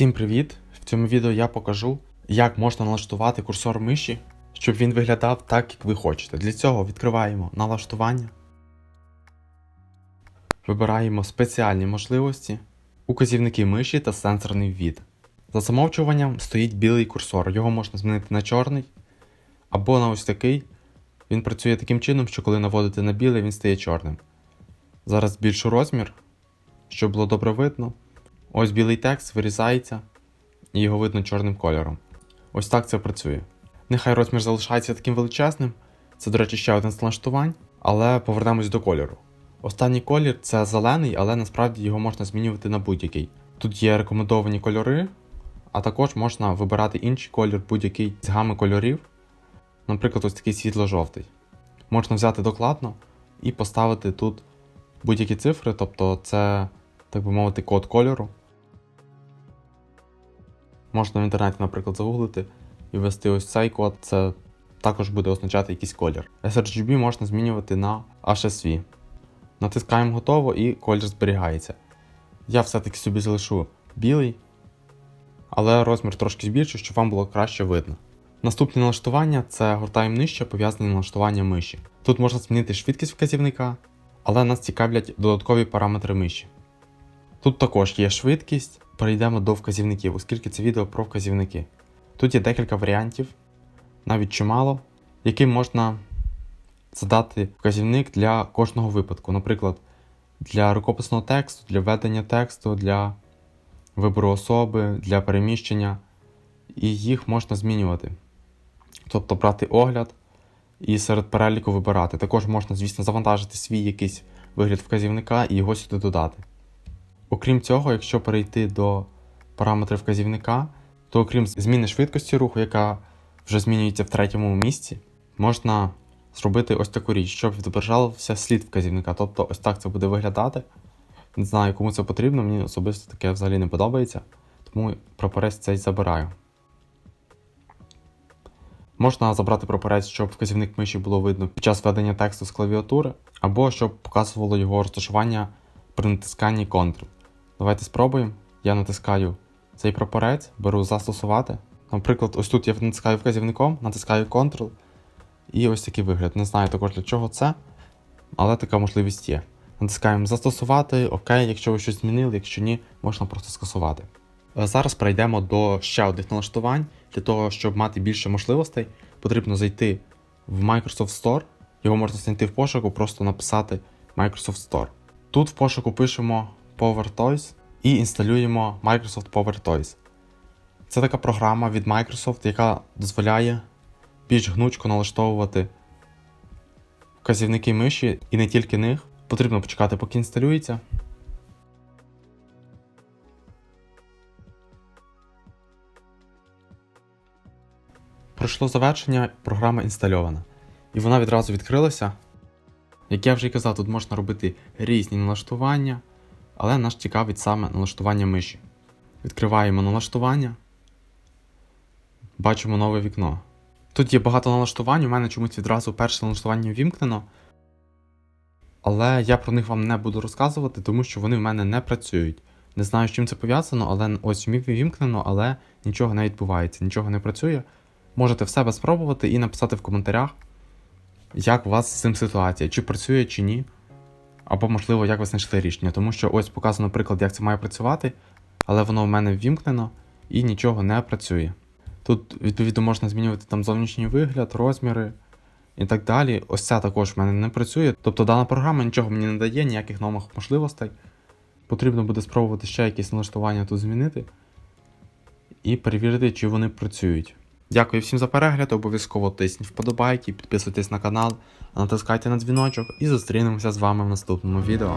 Всім привіт! В цьому відео я покажу, як можна налаштувати курсор миші, щоб він виглядав так, як ви хочете. Для цього відкриваємо налаштування, вибираємо спеціальні можливості, указівники миші та сенсорний ввід. За замовчуванням стоїть білий курсор, його можна змінити на чорний або на ось такий. Він працює таким чином, що коли наводите на білий, він стає чорним. Зараз збільшу розмір, щоб було добре видно. Ось білий текст вирізається і його видно чорним кольором. Ось так це працює. Нехай розмір залишається таким величезним. Це, до речі, ще один з налаштувань, але повернемось до кольору. Останній колір це зелений, але насправді його можна змінювати на будь-який. Тут є рекомендовані кольори, а також можна вибирати інший колір будь-який з гами кольорів. Наприклад, ось такий світло-жовтий. Можна взяти докладно і поставити тут будь-які цифри, тобто це, так би мовити, код кольору. Можна в інтернеті, наприклад, загуглити і ввести ось цей код, це також буде означати якийсь колір. sRGB можна змінювати на HSV. Натискаємо готово і колір зберігається. Я все-таки собі залишу білий, але розмір трошки збільшу, щоб вам було краще видно. Наступне налаштування це гортаємо нижче пов'язані налаштування миші. Тут можна змінити швидкість вказівника, але нас цікавлять додаткові параметри миші. Тут також є швидкість, перейдемо до вказівників, оскільки це відео про вказівники. Тут є декілька варіантів, навіть чимало, яким можна задати вказівник для кожного випадку. Наприклад, для рукописного тексту, для введення тексту, для вибору особи, для переміщення, і їх можна змінювати. Тобто брати огляд і серед переліку вибирати. Також можна, звісно, завантажити свій якийсь вигляд вказівника і його сюди додати. Окрім цього, якщо перейти до параметрів вказівника, то окрім зміни швидкості руху, яка вже змінюється в третьому місці, можна зробити ось таку річ, щоб відображався слід вказівника. Тобто ось так це буде виглядати. Не знаю, кому це потрібно, мені особисто таке взагалі не подобається, тому прапорець цей забираю. Можна забрати прапорець, щоб вказівник миші було видно під час введення тексту з клавіатури, або щоб показувало його розташування при натисканні Ctrl. Давайте спробуємо. Я натискаю цей прапорець, беру застосувати. Наприклад, ось тут я натискаю вказівником, натискаю Ctrl, і ось такий вигляд. Не знаю також для чого це, але така можливість є. Натискаємо застосувати, ОК, якщо ви щось змінили, якщо ні, можна просто скасувати. Е, Зараз перейдемо до ще одних налаштувань. Для того, щоб мати більше можливостей, потрібно зайти в Microsoft Store. Його можна знайти в пошуку, просто написати Microsoft Store. Тут в пошуку пишемо Power Toys і інсталюємо Microsoft Power Toys. Це така програма від Microsoft, яка дозволяє більш гнучко налаштовувати вказівники миші і не тільки них. Потрібно почекати, поки інсталюється. Пройшло завершення, програма інстальована. І вона відразу відкрилася. Як я вже й казав, тут можна робити різні налаштування, але нас цікавить саме налаштування миші. Відкриваємо налаштування, бачимо нове вікно. Тут є багато налаштувань, у мене чомусь відразу перше налаштування вімкнено. Але я про них вам не буду розказувати, тому що вони в мене не працюють. Не знаю, з чим це пов'язано, але ось вімкнено, але нічого не відбувається, нічого не працює. Можете в себе спробувати і написати в коментарях, як у вас з цим ситуація, чи працює, чи ні. Або, можливо, як ви знайшли рішення, тому що ось показано приклад, як це має працювати, але воно в мене ввімкнено і нічого не працює. Тут, відповідно, можна змінювати там зовнішній вигляд, розміри і так далі. Ось ця також в мене не працює. Тобто дана програма нічого мені не дає, ніяких нових можливостей. Потрібно буде спробувати ще якісь налаштування тут змінити і перевірити, чи вони працюють. Дякую всім за перегляд, обов'язково тисніть вподобайки, підписуйтесь на канал, натискайте на дзвіночок і зустрінемося з вами в наступному відео.